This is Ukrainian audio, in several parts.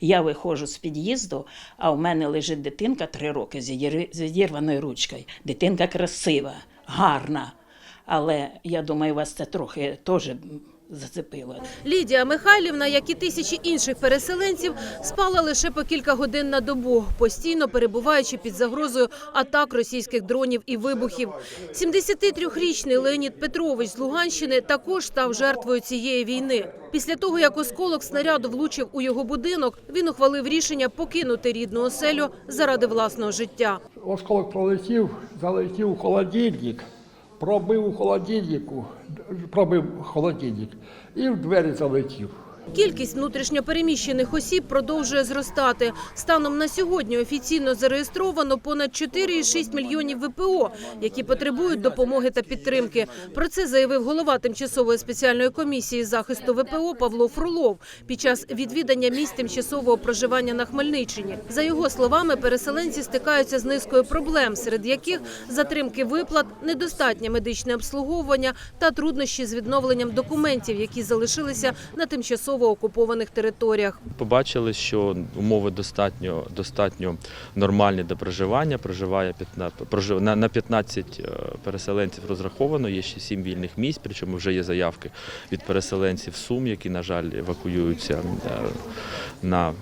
Я виходжу з під'їзду, а в мене лежить дитинка три роки з зірваною ручкою. Дитинка красива, гарна. Але я думаю, вас це трохи теж зацепило. Лідія Михайлівна, як і тисячі інших переселенців, спала лише по кілька годин на добу, постійно перебуваючи під загрозою атак російських дронів і вибухів. 73-річний Леонід Петрович з Луганщини також став жертвою цієї війни. Після того, як осколок снаряду влучив у його будинок, він ухвалив рішення покинути рідну оселю заради власного життя. Осколок пролетів, залетів у холодильник, пробив у холодильнику, пробив холодильник і в двері залетів. Кількість внутрішньопереміщених осіб продовжує зростати. Станом на сьогодні офіційно зареєстровано понад 4,6 мільйонів ВПО, які потребують допомоги та підтримки. Про це заявив голова тимчасової спеціальної комісії захисту ВПО Павло Фролов під час відвідання місць тимчасового проживання на Хмельниччині. За його словами, переселенці стикаються з низкою проблем, серед яких затримки виплат, недостатнє медичне обслуговування та труднощі з відновленням документів, які залишилися на тимчасово окупованих територіях. Побачили, що умови достатньо, достатньо нормальні до проживання. Проживає 15, прожив, на, на 15 е, переселенців розраховано, є ще 7 вільних місць, причому вже є заявки від переселенців Сум, які, на жаль, евакуюються е, на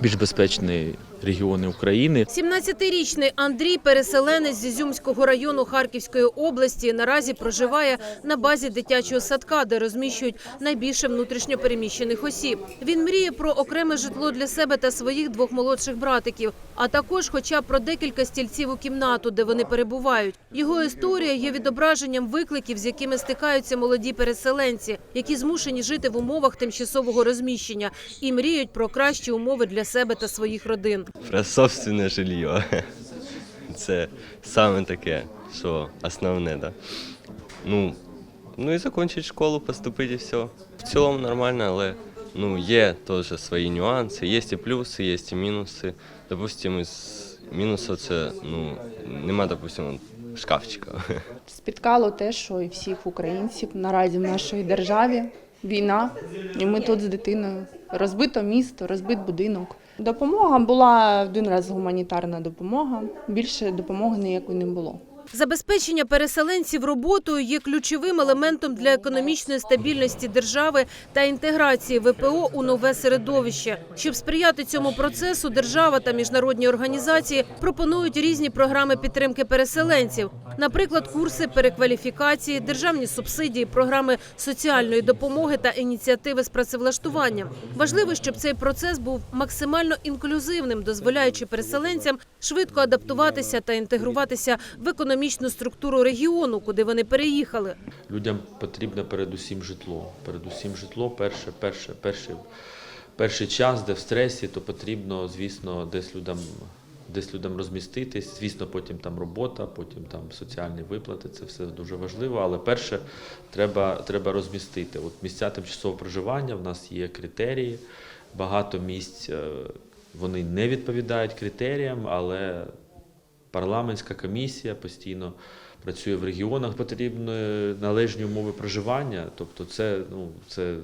більш безпечні регіони України. 17-річний Андрій, переселенець з Ізюмського району Харківської області, наразі проживає на базі дитячого садка, де розміщують найбільше внутрішньопереміщених осіб. Він мріє про окреме житло для себе та своїх двох молодших братиків, а також хоча б про декілька стільців у кімнату, де вони перебувають. Його історія є відображенням викликів, з якими стикаються молоді переселенці, які змушені жити в умовах тимчасового розміщення і мріють про кращі умови для себе та своїх родин. Про собственне жилье. Це саме таке, що основне, да. Ну, ну і закінчити школу, поступити і все. В цілому нормально, але ну, є теж свої нюанси, є і плюси, є і мінуси. Допустимо, із мінусів це ну, нема, допустимо, шкафчика. Спіткало те, що і всіх українців наразі в нашій державі війна, і ми тут з дитиною. Розбито місто, розбит будинок. Допомога була один раз гуманітарна допомога. Більше допомоги ніякої не було. Забезпечення переселенців роботою є ключовим елементом для економічної стабільності держави та інтеграції ВПО у нове середовище. Щоб сприяти цьому процесу, держава та міжнародні організації пропонують різні програми підтримки переселенців, наприклад, курси перекваліфікації, державні субсидії, програми соціальної допомоги та ініціативи з працевлаштуванням. Важливо, щоб цей процес був максимально інклюзивним, дозволяючи переселенцям швидко адаптуватися та інтегруватися в економічну структуру регіону, куди вони переїхали. Людям потрібно передусім житло. Передусім житло, перше, перше, перший, перший час, де в стресі, то потрібно, звісно, десь людям, десь людям розміститись. Звісно, потім там робота, потім там соціальні виплати. Це все дуже важливо. Але перше треба, треба розмістити. От місця тимчасового проживання в нас є критерії. Багато місць е, вони не відповідають критеріям, але парламентська комісія постійно працює в регіонах. Потрібні належні умови проживання, тобто це, ну, це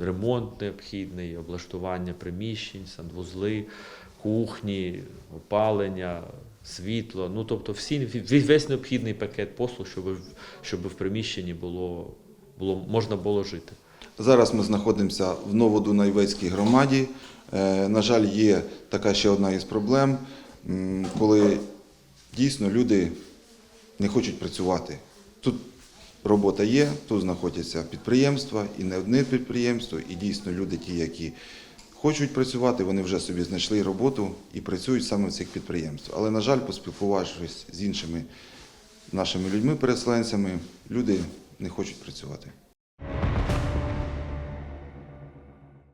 ремонт необхідний, облаштування приміщень, санвузли, кухні, опалення, світло. Ну, тобто всі, весь необхідний пакет послуг, щоб, щоб в приміщенні було, було, можна було жити. Зараз ми знаходимося в Новодунайвецькій громаді. Е, На жаль, є така ще одна із проблем, коли дійсно люди не хочуть працювати. Тут робота є, тут знаходяться підприємства, і не одне підприємство, і дійсно люди, ті, які хочуть працювати, вони вже собі знайшли роботу і працюють саме в цих підприємствах. Але, на жаль, поспілкувавшись з іншими нашими людьми-переселенцями, люди не хочуть працювати.